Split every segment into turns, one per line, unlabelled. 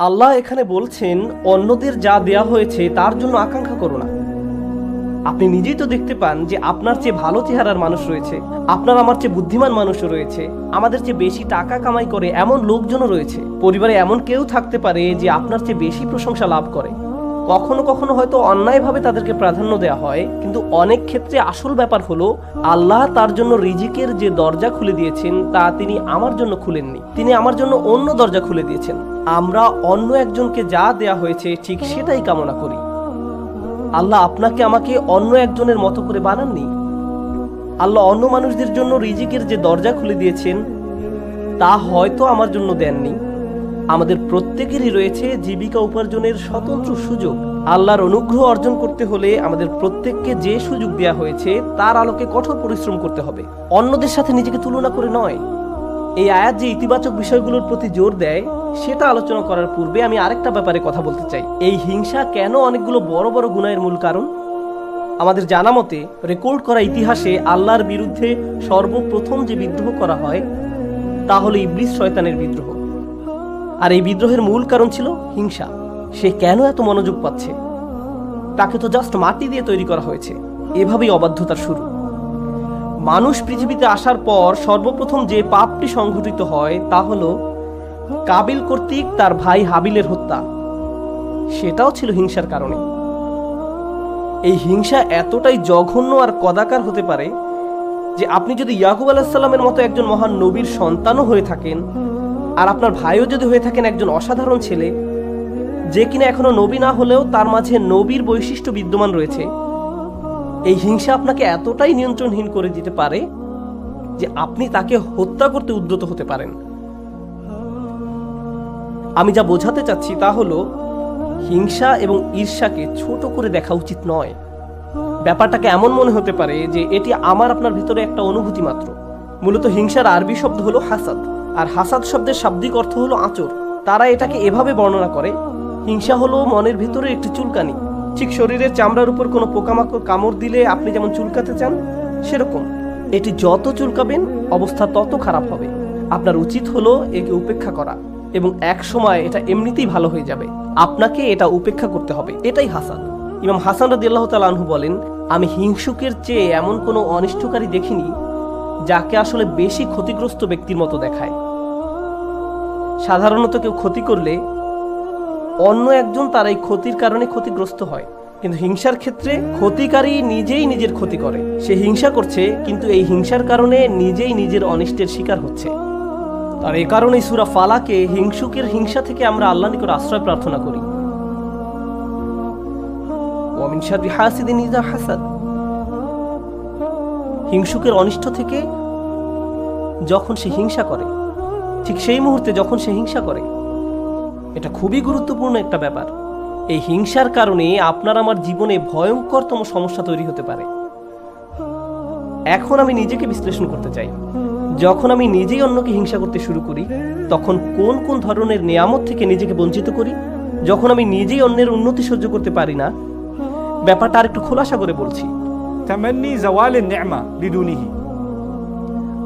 আল্লাহ এখানে বলছেন, অন্যদের যা দেয়া হয়েছে তার জন্য আকাঙ্ক্ষা করো না। আপনি নিজেই তো দেখতে পান যে আপনার চেয়ে ভালো চেহারার মানুষ রয়েছে, আপনার আমার চেয়ে বুদ্ধিমান মানুষও রয়েছে, আমাদের চেয়ে বেশি টাকা কামাই করে এমন লোকজনও রয়েছে। পরিবারে এমন কেউ থাকতে পারে যে আপনার চেয়ে বেশি প্রশংসা লাভ করে। কখনো কখনো হয়তো অন্যায়ভাবে তাদেরকে প্রাধান্য দেওয়া হয়, কিন্তু অনেক ক্ষেত্রে আসল ব্যাপার হলো, আল্লাহ তার জন্য রিজিকের যে দরজা খুলে দিয়েছেন, তা তিনি আমার জন্য খুলেননি। তিনি আমার জন্য অন্য দরজা খুলে দিয়েছেন। আমরা অন্য একজনকে যা দেয়া হয়েছে, ঠিক সেটাই কামনা করি। আল্লাহ আপনাকে আমাকে অন্য একজনের মতো করে বানাননি। আল্লাহ অন্য মানুষদের জন্য রিজিকের যে দরজা খুলে দিয়েছেন, তা হয়তো আমার জন্য দেননি। আমাদের প্রত্যেকেরই রয়েছে জীবিকা উপার্জনের স্বতন্ত্র সুযোগ। আল্লাহর অনুগ্রহ অর্জন করতে হলে আমাদের প্রত্যেককে যে সুযোগ দেওয়া হয়েছে, তার আলোকে কঠোর পরিশ্রম করতে হবে। অন্যদের সাথে নিজেকে তুলনা করে নয়। এই আয়াত যে ইতিবাচক বিষয়গুলোর প্রতি জোর দেয় সেটা আলোচনা করার পূর্বে আমি আরেকটা ব্যাপারে কথা বলতে চাই। এই হিংসা কেন অনেকগুলো বড় বড় গুণায়ের মূল কারণ? আমাদের জানা মতে রেকর্ড করা ইতিহাসে আল্লাহর বিরুদ্ধে সর্বপ্রথম যে বিদ্রোহ করা হয়, তা হলো ইবলিস শয়তানের বিদ্রোহ। আর এই বিদ্রোহের মূল কারণ ছিল হিংসা। সে কেন এত মনোযোগ পাচ্ছে? তাকে তো জাস্ট মাটি দিয়ে তৈরি করা হয়েছে। এভাবেই অবাধ্যতার শুরু। মানুষ পৃথিবীতে আসার পর সর্বপ্রথম যে পাপটি সংঘটিত হয়, তা হলো কাবিল কর্তৃক তার ভাই হাবিলের হত্যা। সেটাও ছিল হিংসার কারণে। এই হিংসা এতটাই জঘন্য আর কদাকার হতে পারে যে আপনি যদি ইয়াকুব আলাহিসাল্লামের মতো একজন মহান নবীর সন্তানও হয়ে থাকেন, আর আপনার ভাইও যদি হয়ে থাকেন একজন অসাধারণ ছেলে, যে কিনা এখনও নবী না হলেও তার মাঝে নবীর বৈশিষ্ট্য বিদ্যমান রয়েছে। এই হিংসা আপনাকে এতটাই নিয়ন্ত্রণহীন করে দিতে পারে যে আপনি তাকে হত্যা করতে উদ্যত হতে পারেন। আমি যা বোঝাতে চাচ্ছি তা হলো, হিংসা এবং ঈর্ষাকে ছোট করে দেখা উচিত নয়। ব্যাপারটাকে এমন মনে হতে পারে যে এটি আমার আপনার ভিতরে একটা অনুভূতি মাত্র। মূলত হিংসার আরবি শব্দ হলো হাসাদ, আর হাসাদ শব্দের শাব্দিক অর্থ হলো আঁচড়। তারা এটাকে এভাবে বর্ণনা করে, হিংসা হলো মনের ভিতরে একটি চুলকানি। ঠিক শরীরের চামড়ার উপর কোনো পোকামাকড় কামড় দিলে আপনি যেমন চুলকাতে চান, সেরকম। এটি যত চুলকাবেন, অবস্থা তত খারাপ হবে। আপনার উচিত হলো একে উপেক্ষা করা। এবং এক সময় এটা এমনিতেই ভালো হয়ে যাবে। আপনাকে এটা উপেক্ষা করতে হবে। এটাই হাসান। ইমাম হাসান রাদিয়াল্লাহু তাআলা আনহু বলেন, আমি হিংসুকের চেয়ে এমন কোনো অনিষ্টকারী দেখিনি, যাকে আসলে বেশি ক্ষতিগ্রস্ত ব্যক্তির মতো দেখায়। সাধারণত কেউ ক্ষতি করলে অন্য একজন তার এই ক্ষতির কারণে ক্ষতিগ্রস্ত হয়। কিন্তু হিংসার ক্ষেত্রে ক্ষতিকারী নিজেই নিজের ক্ষতি করে। সে হিংসা করছে, কিন্তু এই হিংসার কারণে নিজেই নিজের অনিষ্টের শিকার হচ্ছে। আর এ কারণেই সুরা ফালাকে হিংসুকের হিংসা থেকে আমরা আল্লাহ নিকট আশ্রয় প্রার্থনা করি। হিংসুকের অনিষ্ট থেকে যখন সে হিংসা করে, ঠিক সেই মুহূর্তে যখন সে হিংসা করে, এটা খুবই গুরুত্বপূর্ণ একটা ব্যাপার। এই হিংসার কারণে আপনার আমার জীবনে ভয়ঙ্করতম সমস্যা তৈরি হতে পারে। এখন আমি নিজেকে বিশ্লেষণ করতে চাই। যখন আমি নিজেই অন্যকে হিংসা করতে শুরু করি তখন কোন কোন ধরনের নিয়ামত থেকে নিজেকে বঞ্চিত করি? যখন আমি নিজেই অন্যের উন্নতি সহ্য করতে পারি না ব্যাপারটা আর একটু খোলাসা করে বলছি।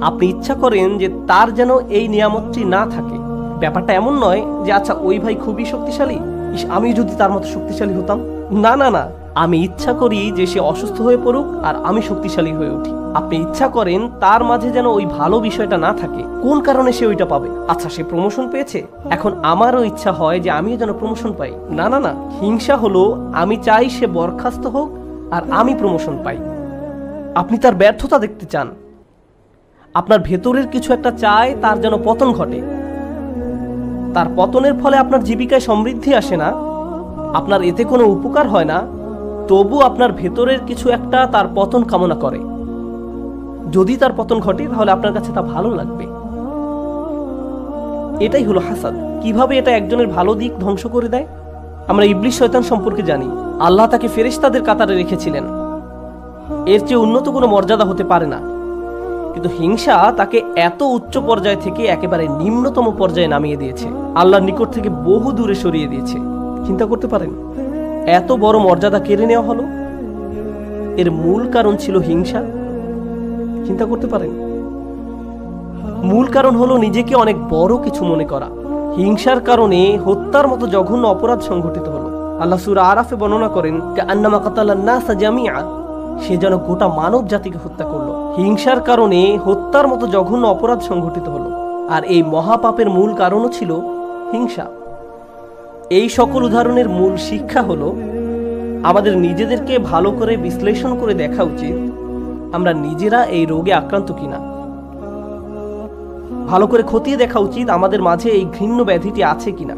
আপনি ইচ্ছা করেন যে তার যেন এই নিয়ামতটি না থাকে। ব্যাপারটা এমন নয় যে আচ্ছা ওই ভাই খুবই শক্তিশালী। আমি যদি তার মতো শক্তিশালী হতাম। না না না। আমি ইচ্ছা করি যে সে অসুস্থ হয়ে পড়ুক আর আমি শক্তিশালী হয়ে উঠি। আপনি ইচ্ছা করেন তার মাঝে যেন ওই ভালো বিষয়টা না থাকে। কোন কারণে সে ওইটা পাবে? আচ্ছা সে প্রমোশন পেয়েছে? এখন আমারও ইচ্ছা হয় যে আমিও যেন প্রমোশন পাই। না না না, হিংসা হলো আমি চাই সে বরখাস্ত হোক আর আমি প্রমোশন পাই। আপনি তার ব্যর্থতা দেখতে চান। আপনার ভেতরের কিছু একটা চায়, তার যেন পতন ঘটে। তার পতনের ফলে আপনার জীবিকায় সমৃদ্ধি আসে না। আপনার এতে কোনো উপকার হয় না। তবু আপনার ভেতরের কিছু একটা তার পতন কামনা করে। যদি তার পতন ঘটে, তাহলে আপনার কাছে তা ভালো লাগবে। এটাই হলো হাসাদ। কীভাবে এটা একজনের ভালো দিক ধ্বংস করে দেয়? আমরা ইবলিশ শয়তান সম্পর্কে জানি। আল্লাহ তাকে ফেরেশতাদের কাতারে রেখেছিলেন। এর চেয়ে উন্নত কোনো মর্যাদা হতে পারে না। কিন্তু হিংসা তাকে এত উচ্চ পর্যায় থেকে একেবারে নিম্নতম পর্যায়ে নামিয়ে দিয়েছে। আল্লাহর নিকট থেকে বহু দূরে সরিয়ে দিয়েছে। চিন্তা করতে পারেন? এত বড় মর্যাদা কেড়ে নেওয়া হলো? এর মূল কারণ ছিল হিংসা। চিন্তা করতে পারেন। মূল কারণ হলো নিজেকে অনেক বড় কিছু মনে করা। হিংসার কারণে হত্যার মতো জঘন্য অপরাধ সংঘটিত হলো। আল্লাহ সুরা আরাফে বর্ণনা করেন আন্নামা কাতাল্লান্নাসা জামিয়া সে যেন গোটা মানব জাতিকে হত্যা করল। হিংসার কারণে হত্যার মতো জঘন্য অপরাধ সংঘটিত হলো। আর এই মহাপাপের মূল কারণও ছিল হিংসা। এই সকল উদাহরণের মূল শিক্ষা হলো, আমাদের নিজেদেরকে ভালো করে বিশ্লেষণ করে দেখা উচিত, আমরা নিজেরা এই রোগে আক্রান্ত কিনা। ভালো করে খতিয়ে দেখা উচিত আমাদের মাঝে এই ঘৃণ্য ব্যাধিটি আছে কিনা।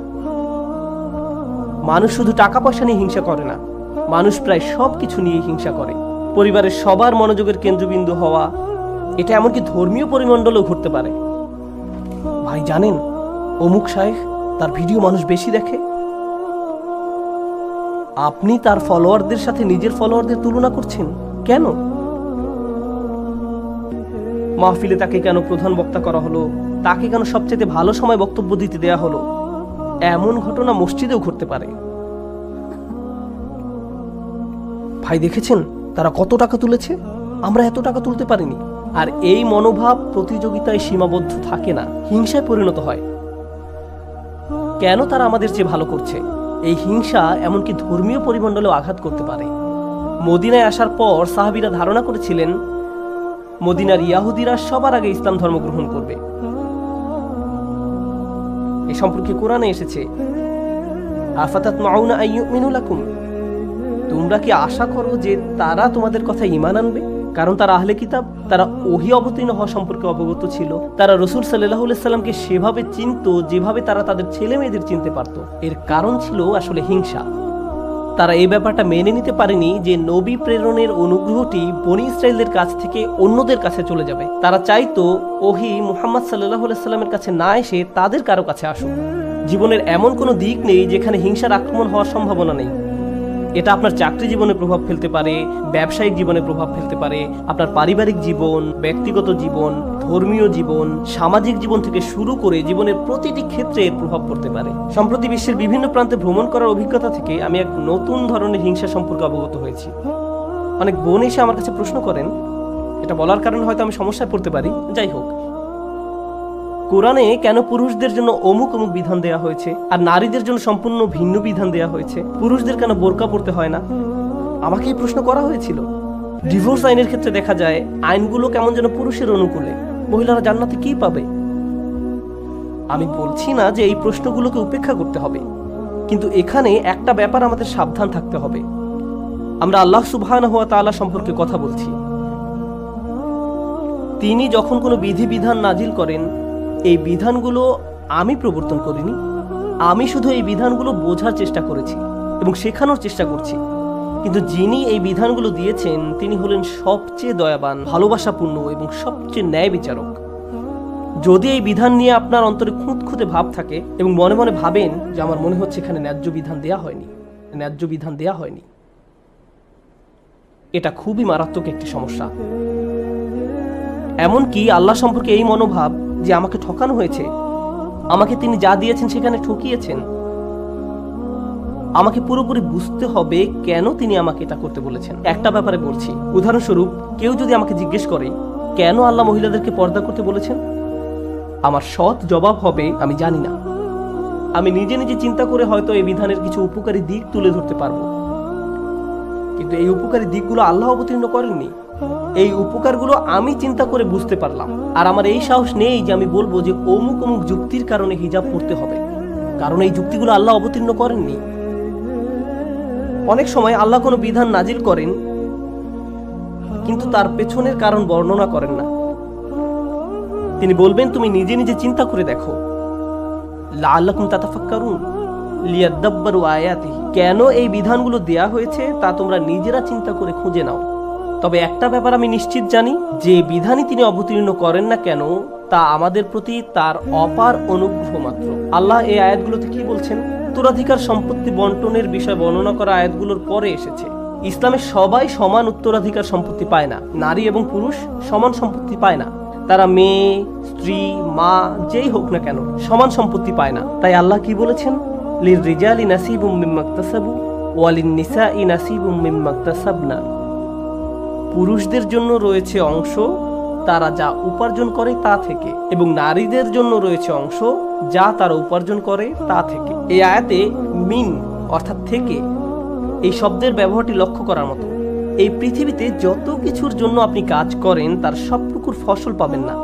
মানুষ শুধু টাকা পয়সা নিয়ে হিংসা করে না, মানুষ প্রায় সব কিছু নিয়ে হিংসা করে। পরিবারের সবার মনোযোগের কেন্দ্রবিন্দু হওয়া, এটা এমনকি ধর্মীয় পরিমণ্ডলেও ঘটতে পারে। ভাই, জানেন, অমুক শাহেখ তার ভিডিও মানুষ বেশি দেখে। আপনি তার ফলোয়ারদের সাথে নিজের ফলোয়ারদের তুলনা করছেন? কেন? মাহফিলে তাকে কেন প্রধান বক্তা করা হলো? তাকে কেন সবচেয়ে ভালো সময় বক্তব্য দিতে দেয়া হলো? এমন ঘটনা মসজিদেও ঘটতে পারে। ভাই, দেখেছেন তারা কত টাকা তুলেছে? আমরা এত টাকা তুলতে পারিনি। আর এই মনোভাব প্রতিযোগিতায় সীমাবদ্ধ থাকে না, হিংসায় পরিণত হয়। কেন তারা আমাদের চেয়ে ভালো করছে? এই হিংসা এমনকি ধর্মীয় পরিমণ্ডলেও আঘাত করতে পারে। মদিনায় আসার পর সাহাবিরা ধারণা করেছিলেন, মদিনার ইয়াহুদিরা সবার আগে ইসলাম ধর্ম গ্রহণ করবে। এ সম্পর্কে কোরআনে এসেছে, আফাতাত তোমরা কি আশা করো যে তারা তোমাদের কথা ঈমান আনবে? কারণ তারা আহলে কিতাব, তারা ওহি অবতীর্ণ হওয়া সম্পর্কে অবগত ছিল। তারা রসুল সাল্লাহ সাল্লামকে সেভাবে চিনত, যেভাবে তারা তাদের ছেলে মেয়েদের চিনতে পারত। এর কারণ ছিল আসলে হিংসা। তারা এই ব্যাপারটা মেনে নিতে পারেনি যে নবী প্রেরণের অনুগ্রহটি বনি ইসরায়েলদের কাছ থেকে অন্যদের কাছে চলে যাবে। তারা চাইতো ওহি মুহাম্মদ সাল্লাহ সাল্লামের কাছে না এসে তাদের কারও কাছে আসুক। জীবনের এমন কোনো দিক নেই যেখানে হিংসার আক্রমণ হওয়ার সম্ভাবনা নেই। এটা আপনার চাকরি জীবনে প্রভাব ফেলতে পারে, ব্যবসায়িক জীবনে প্রভাব ফেলতে পারে, আপনার পারিবারিক জীবন, ব্যক্তিগত জীবন, ধর্মীয় জীবন, সামাজিক জীবন থেকে শুরু করে জীবনের প্রতিটি ক্ষেত্রে এর প্রভাব পড়তে পারে। সম্প্রতি বিশ্বের বিভিন্ন প্রান্তে ভ্রমণ করার অভিজ্ঞতা থেকে আমি এক নতুন ধরনের হিংসা সম্পর্কে অবগত হয়েছি। অনেক বোন এসে আমার কাছে প্রশ্ন করেন, এটা বলার কারণে হয়তো আমি সমস্যায় পড়তে পারি। যাই হোক কোরআনে কেন পুরুষদের জন্য অমুক অমুক বিধান দেওয়া হয়েছে? আর নারীদের জন্য সম্পূর্ণ ভিন্ন বিধান দেওয়া হয়েছে? পুরুষদের কেন বোরকা পড়তে হয় না? আমাকে এই প্রশ্ন করা হয়েছিল। ডিভোর্স আইনের ক্ষেত্রে দেখা যায়, আইনগুলো কেমন যেন পুরুষের অনুকূলে। মহিলারা জান্নাতে কি পাবে? আমি বলছি না যে এই প্রশ্নগুলোকে উপেক্ষা করতে হবে। কিন্তু এখানে একটা ব্যাপার আমাদের সাবধান থাকতে হবে। আমরা আল্লাহ সুবহান হওয়া তাআলা সম্পর্কে কথা বলছি। তিনি যখন কোনো বিধিবিধান নাজিল করেন এই বিধানগুলো আমি প্রবর্তন করিনি। আমি শুধু এই বিধানগুলো বোঝার চেষ্টা করেছি এবং শেখানোর চেষ্টা করছি। কিন্তু যিনি এই বিধানগুলো দিয়েছেন, তিনি হলেন সবচেয়ে দয়াবান, ভালোবাসাপূর্ণ এবং সবচেয়ে ন্যায় বিচারক। যদি এই বিধান নিয়ে আপনার অন্তরে খুঁতখুঁতে ভাব থাকে এবং মনে মনে ভাবেন যে আমার মনে হচ্ছে এখানে ন্যায্য বিধান দেয়া হয়নি, ন্যায্য বিধান দেয়া হয়নি, এটা খুবই মারাত্মক একটি সমস্যা। এমনকি আল্লাহ সম্পর্কে এই মনোভাব যে আমাকে ঠকানো হয়েছে। আমাকে তিনি যা দিয়েছেন সেখানে ঠকিয়েছেন। আমাকে পুরোপুরি বুঝতে হবে কেন তিনি আমাকে এটা করতে বলেছেন। একটা ব্যাপারে বলছি। উদাহরণস্বরূপ, কেউ যদি আমাকে জিজ্ঞেস করে, কেন আল্লাহ মহিলাদেরকে পর্দা করতে বলেছেন? আমার সৎ জবাব হবে, আমি জানি না। আমি নিজে নিজে চিন্তা করে হয়তো এই বিধানের কিছু উপকারী দিক তুলে ধরতে পারব। কিন্তু এই উপকারী দিকগুলো আল্লাহ অবতীর্ণ করেননি। এই উপকারগুলো আমি চিন্তা করে বুঝতে পারলাম। আর আমার এই সাহস নেই যে আমি বলব যে অমুক অমুক যুক্তির কারণে হিজাব পড়তে হবে। কারণ এই যুক্তিগুলো আল্লাহ অবতীর্ণ করেননি। অনেক সময় আল্লাহ কোনো বিধান নাজিল করেন, কিন্তু তার পেছনের কারণ বর্ণনা করেন না। তিনি বলবেন, তুমি নিজে নিজে চিন্তা করে দেখো। আয়াতিহি। কেন এই বিধানগুলো দেয়া হয়েছে তা তোমরা নিজেরা চিন্তা করে খুঁজে নাও। তবে একটা ব্যাপার আমি নিশ্চিত জানি, যে বিধানই তিনি অবতীর্ণ করেন না কেন, তা আমাদের প্রতি তার অপার অনুগ্রহ মাত্র। আল্লাহ এই আয়াতগুলোতে কি বলছেন? উত্তরাধিকার সম্পত্তি বন্টনের বিষয় বর্ণনা করা আয়াতগুলোর পরে এসেছে। ইসলামে সবাই সমান উত্তরাধিকার সম্পত্তি পায় না। নারী এবং পুরুষ সমান সম্পত্তি পায় না। তারা মেয়ে, স্ত্রী, মা, যেই হোক না কেন, সমান সম্পত্তি পায় না। তাই আল্লাহ কি বলেছেন? লির রিজালি নাসিবুম মিম্মাক্তাসাবু, ওয়ালিন নিসাই নাসিবুম মিম্মাক্তাসাবনা। পুরুষদের জন্য রয়েছে অংশ, তারা যা উপার্জন করে তা থেকে, এবং নারীদের জন্য রয়েছে অংশ, যা তারা উপার্জন করে তা থেকে। এই আয়াতে মিন অর্থাৎ থেকে, এই শব্দের ব্যবহারটি লক্ষ্য করার মতো। এই পৃথিবীতে যত কিছুর জন্য আপনি কাজ করেন, তার সবটুকুর ফসল পাবেন না।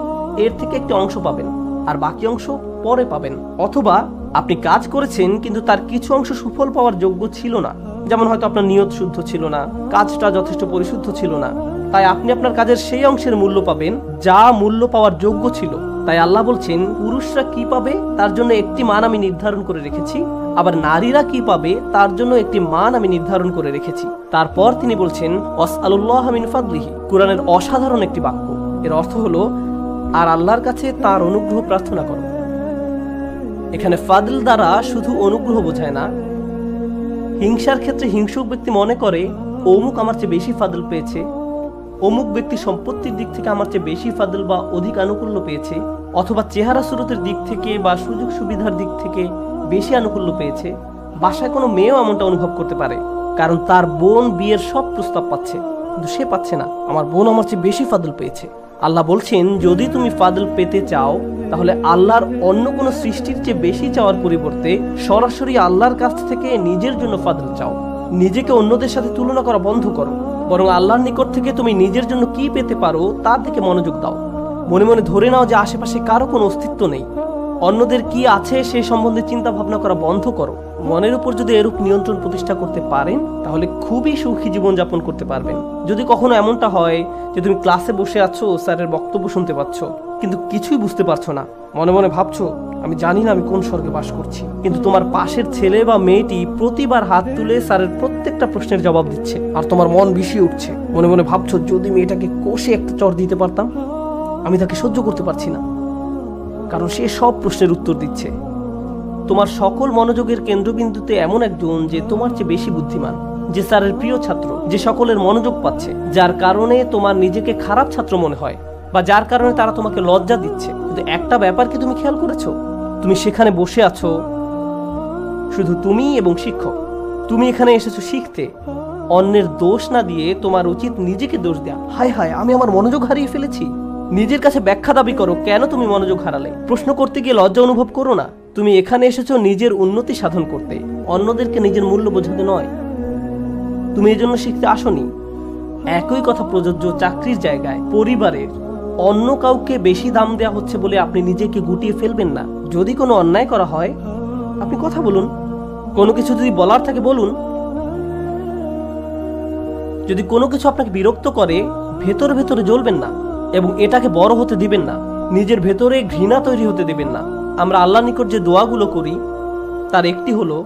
এর থেকে একটি অংশ পাবেন, আর বাকি অংশ পরে পাবেন। অথবা আপনি কাজ করেছেন, কিন্তু তার কিছু অংশ সুফল পাওয়ার যোগ্য ছিল না। যেমন হয়তো আপনার নিয়ত শুদ্ধ ছিল না, কাজটা যথেষ্ট পরিশুদ্ধ ছিল না, তাই আপনি আপনার কাজের সেই অংশের মূল্য পাবেন, যা মূল্য পাওয়ার যোগ্য ছিল। তাই আল্লাহ বলছেন, পুরুষরা কি পাবে? তার জন্য একটি মান আমি নির্ধারণ করে রেখেছি, আবার নারীরা কি পাবে? তার জন্য একটি মান আমি নির্ধারণ করে রেখেছি। তারপর তিনি বলছেন অস আলুল্লাহ কোরআনের অসাধারণ একটি বাক্য। এর অর্থ হলো, আর আল্লাহর কাছে তার অনুগ্রহ প্রার্থনা করো। এখানে ফাদল দ্বারা শুধু অনুগ্রহ বোঝায় না হিংসার ক্ষেত্রে হিংসুক ব্যক্তি মনে করে, অমুক আমার চেয়ে বেশি ফাদল পেয়েছে। অমুক ব্যক্তি সম্পত্তির দিক থেকে আমার চেয়ে বেশি ফাদল বা অধিক আনুকূল্য পেয়েছে। অথবা চেহারা সুরতের দিক থেকে বা সুযোগ সুবিধার দিক থেকে বেশি আনুকূল্য পেয়েছে। বাসায় কোনো মেয়েও এমনটা অনুভব করতে পারে, কারণ তার বোন বিয়ের সব প্রস্তাব পাচ্ছে। কিন্তু সে পাচ্ছে না। আমার বোন আমার চেয়ে বেশি ফাদল পেয়েছে। আল্লাহ বলছেন, যদি তুমি ফাদল পেতে চাও, তাহলে আল্লাহর অন্য কোনো সৃষ্টির চেয়ে বেশি চাওয়ার পরিবর্তে সরাসরি আল্লাহর কাছ থেকে নিজের জন্য ফাদল চাও। নিজেকে অন্যদের সাথে তুলনা করা বন্ধ করো। বরং আল্লাহর নিকট থেকে তুমি নিজের জন্য কি পেতে পারো তার দিকে মনোযোগ দাও। মনে মনে ধরে নাও যে আশেপাশে কারও কোনো অস্তিত্ব নেই। অন্যদের কি আছে সে সম্বন্ধে চিন্তা ভাবনা করা বন্ধ করো। মনের উপর যদি এরূপ নিয়ন্ত্রণ প্রতিষ্ঠা করতে পারেন, তাহলে খুবই সুখী জীবন যাপন করতে পারবেন। যদি কখনো এমনটা হয় যে তুমি ক্লাসে বসে আছো স্যারের বক্তব্য শুনতে পাচ্ছ, কিন্তু কিছুই বুঝতে পারছ না। মনে মনে ভাবছ, আমি জানি না আমি কোন স্বর্গে বাস করছি। কিন্তু তোমার পাশের ছেলে বা মেয়েটি প্রতিবার হাত তুলে স্যারের প্রত্যেকটা প্রশ্নের জবাব দিচ্ছে, আর তোমার মন বিষিয়ে উঠছে। মনে মনে ভাবছ, যদি মেয়েটাকে কষে একটা চর দিতে পারতাম, আমি তাকে সহ্য করতে পারছি না। কারণ সে সব প্রশ্নের উত্তর দিচ্ছে। তোমার সকল মনোযোগের কেন্দ্রবিন্দুতে এমন একজন যে তোমার চেয়ে বেশি বুদ্ধিমান, যে স্যারের প্রিয় ছাত্র, যে সকলের মনোযোগ পাচ্ছে, যার কারণে তোমার নিজেকে খারাপ ছাত্র মনে হয়, বা যার কারণে তারা তোমাকে লজ্জা দিচ্ছে। কিন্তু একটা ব্যাপার কি তুমি খেয়াল করেছ? তুমি সেখানে বসে আছো, শুধু তুমি এবং শিক্ষক। তুমি এখানে এসেছ শিখতে। অন্যের দোষ না দিয়ে তোমার উচিত নিজেকে দোষ দেয়া। হায় হায়, আমি আমার মনোযোগ হারিয়ে ফেলেছি। নিজের কাছে ব্যাখ্যা দাবি করো, কেন তুমি মনোযোগ হারালে? প্রশ্ন করতে গিয়ে লজ্জা অনুভব করো না। তুমি এখানে এসেছ নিজের উন্নতি সাধন করতে। অন্যদেরকে নিজের মূল্য বোঝাতে নয়। তুমি এই জন্য শিখতে আসনি। একই কথা প্রযোজ্য চাকরির জায়গায়, পরিবারের। অন্য কাউকে বেশি দাম দেওয়া হচ্ছে বলে আপনি নিজেকে গুটিয়ে ফেলবেন না। যদি কোনো অন্যায় করা হয়, আপনি কথা বলুন। কোনো কিছু যদি বলার থাকে বলুন। যদি কোনো কিছু আপনাকে বিরক্ত করে, ভেতরে ভেতরে জ্বলবেন না। এবং এটাকে বড় হতে দিবেন না, নিজের ভেতরে ঘৃণা তৈরি হতে দিবেন না। আমরা আল্লাহ নিকট যে দোয়াগুলো করি, তার একটি হলো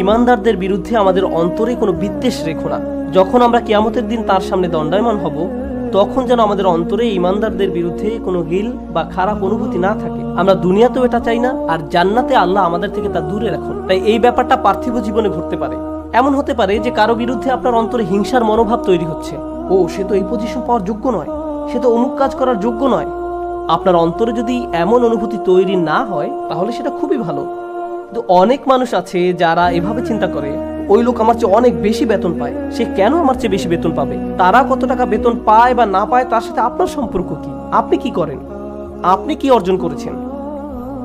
ইমানদারদের বিরুদ্ধে আমাদের অন্তরে কোনো বিদ্বেষ রেখো না। যখন আমরা কিয়ামতের দিন তার সামনে দণ্ডায়মান হব, তখন যেন আমাদের অন্তরে ইমানদারদের বিরুদ্ধে কোনো গিল বা খারাপ অনুভূতি না থাকে। আমরা দুনিয়াতেও এটা চাই না, আর জান্নাতে আল্লাহ আমাদের থেকে তা দূরে রাখুন। তাই এই ব্যাপারটা পার্থিব জীবনে ঘটতে পারে। এমন হতে পারে যে কারও বিরুদ্ধে আপনার অন্তরে হিংসার মনোভাব তৈরি হচ্ছে। ও, সে তো এই পজিশন পাওয়ার যোগ্য নয়। সে তো অমুক কাজ করার যোগ্য নয়। আপনার অন্তরে যদি এমন অনুভূতি তৈরি না হয়, তাহলে সেটা খুবই ভালো। কিন্তু অনেক মানুষ আছে যারা এভাবে চিন্তা করে, ওই লোক আমার চেয়ে অনেক বেশি বেতন পায়। সে কেন আমার চেয়ে বেশি বেতন পাবে? তারা কত টাকা বেতন পায় বা না পায়, তার সাথে আপনার সম্পর্ক কি? আপনি কি করেন? আপনি কি অর্জন করেছেন?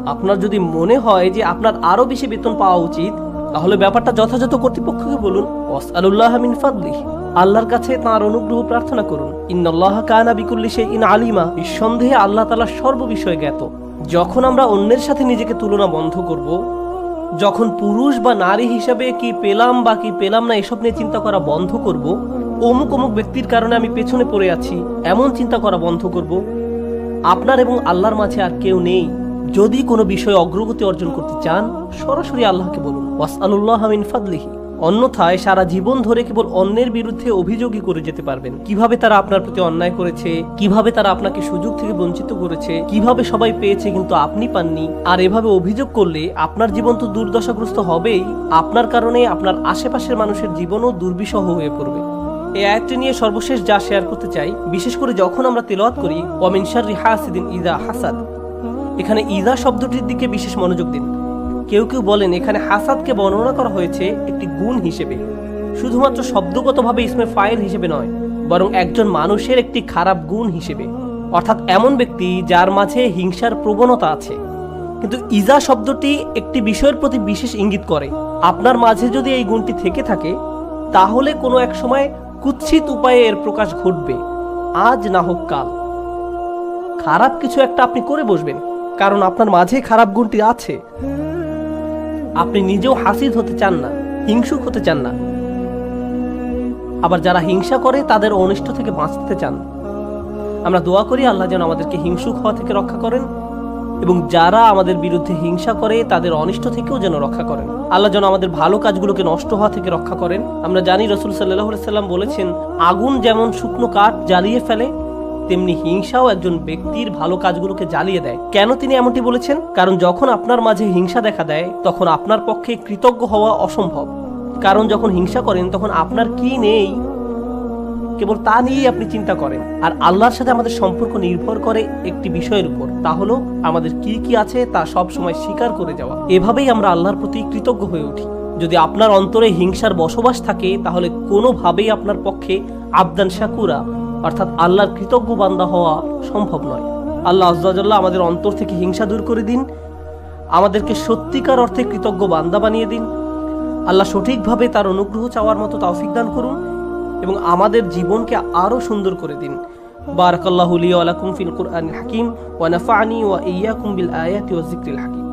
আপনার যদি মনে হয় যে আপনার আরও বেশি বেতন পাওয়া উচিত তাহলে ব্যাপারটা যথাযথ কর্তৃপক্ষকে বলুন। ওয়াসআলুল্লাহ মিন ফাদলিহি আল্লাহর কাছে তার অনুগ্রহ প্রার্থনা করুন। ইন্নাল্লাহ কানা বিকুল্লি ইন আলিমা। নিঃসন্দেহে আল্লাহ তাআলা সর্ববিষয়ে জ্ঞাত। যখন আমরা অন্যের সাথে নিজেকে তুলনা বন্ধ করব, যখন পুরুষ বা নারী হিসাবে কি পেলাম বা কি পেলাম না এসব নিয়ে চিন্তা করা বন্ধ করব, অমুক অমুক ব্যক্তির কারণে আমি পেছনে পড়ে আছি, এমন চিন্তা করা বন্ধ করব। আপনার এবং আল্লাহর মাঝে আর কেউ নেই। যদি কোনো বিষয়ে অগ্রগতি অর্জন করতে চান, সরাসরি আল্লাহকে বলুন। ওয়াসআলুল্লাহ মিন ফাদলিহি। অন্যথায় সারা জীবন ধরে কেবল অন্যের বিরুদ্ধে অভিযোগই করে যেতে পারবেন। কীভাবে তারা আপনার প্রতি অন্যায় করেছে, কীভাবে তারা আপনাকে সুযোগ থেকে বঞ্চিত করেছে, কীভাবে সবাই পেয়েছে কিন্তু আপনি পাননি, আর এভাবে অভিযোগ করলে আপনার জীবন তো দুর্দশাগ্রস্ত হবেই, আপনার কারণে আপনার আশেপাশের মানুষের জীবনও দুর্বিষহ হয়ে পড়বে। এই আয়াতটি নিয়ে সর্বশেষ যা শেয়ার করতে চাই, বিশেষ করে যখন আমরা তেলাওয়াত করি ওয়ামিন শাররি হাসিদিন ইদা হাসাদ। এখানে ইদা শব্দটির দিকে বিশেষ মনোযোগ দিন। কেউ কেউ বলেন, এখানে হাসাদকে বর্ণনা করা হয়েছে একটি গুণ হিসেবে। শুধুমাত্র শব্দগতভাবে ইসমে ফাইল হিসেবে নয়, বরং একজন মানুষের একটি খারাপ গুণ হিসেবে। অর্থাৎ এমন ব্যক্তি যার মাঝে হিংসার প্রবণতা আছে। কিন্তু ইজা শব্দটি একটি বিষয়ের প্রতি বিশেষ ইঙ্গিত করে। আপনার মাঝে যদি এই গুণটি থেকে থাকে, তাহলে কোনো এক সময় কুৎসিত উপায়ে এর প্রকাশ ঘটবে। আজ না হোক কাল। খারাপ কিছু একটা আপনি করে বসবেন। কারণ আপনার মাঝে খারাপ গুণটি আছে। আপনি নিজেও হাসিদ হতে চান না, হিংসুক হতে চান না। আবার যারা হিংসা করে, তাদের অনিষ্ট থেকে বাঁচতে চান। আমরা দোয়া করি আল্লাহ যেন আমাদেরকে হিংসুক হওয়া থেকে রক্ষা করেন এবং যারা আমাদের বিরুদ্ধে হিংসা করে, তাদের অনিষ্ট থেকেও যেন রক্ষা করেন। আল্লাহ যেন আমাদের ভালো কাজগুলোকে নষ্ট হওয়া থেকে রক্ষা করেন। আমরা জানি রসুল সাল্লাহ সাল্লাম বলেছেন, আগুন যেমন শুকনো কাঠ জ্বালিয়ে ফেলে তেমনি হিংসাও একজন ব্যক্তির ভালো কাজগুলোকে জ্বালিয়ে দেয়। কেন তিনি এমনটি বলেছেন? কারণ যখন আপনার মাঝে হিংসা দেখা দেয়, তখন আপনার পক্ষে কৃতজ্ঞ হওয়া অসম্ভব। কারণ যখন হিংসা করেন, তখন আপনার কি নেই? কেবল তা নিয়েই আপনি চিন্তা করেন। আর আল্লাহর সাথে আমাদের সম্পর্ক নির্ভর করে একটি বিষয়ের উপর। তা হলো, আমাদের কি কি আছে তা সব সময় স্বীকার করে যাওয়া। এভাবেই আমরা আল্লাহর প্রতি কৃতজ্ঞ হয়ে উঠি। যদি আপনার অন্তরে হিংসার বসবাস থাকে, তাহলে কোনোভাবেই আপনার পক্ষে আবদান শাকুরা অর্থাৎ আল্লাহর কৃতজ্ঞ বান্দা হওয়া সম্ভব নয়। আল্লাহ আজ্লাহ আমাদের অন্তর থেকে হিংসা দূর করে দিন, আমাদেরকে সত্যিকার অর্থে কৃতজ্ঞ বান্দা বানিয়ে দিন। আল্লাহ সঠিকভাবে তার অনুগ্রহ চাওয়ার মতো তৌফিক দান করুন এবং আমাদের জীবনকে আরও সুন্দর করে দিন। বারাকাল্লাহু লি ওয়া লাকুম ফিল কুরআনিল হাকিম ওয়া নাফা'নি ওয়া ইয়্যাকুম বিল আয়াতি ওয়াজ যিকরিল হাকিম।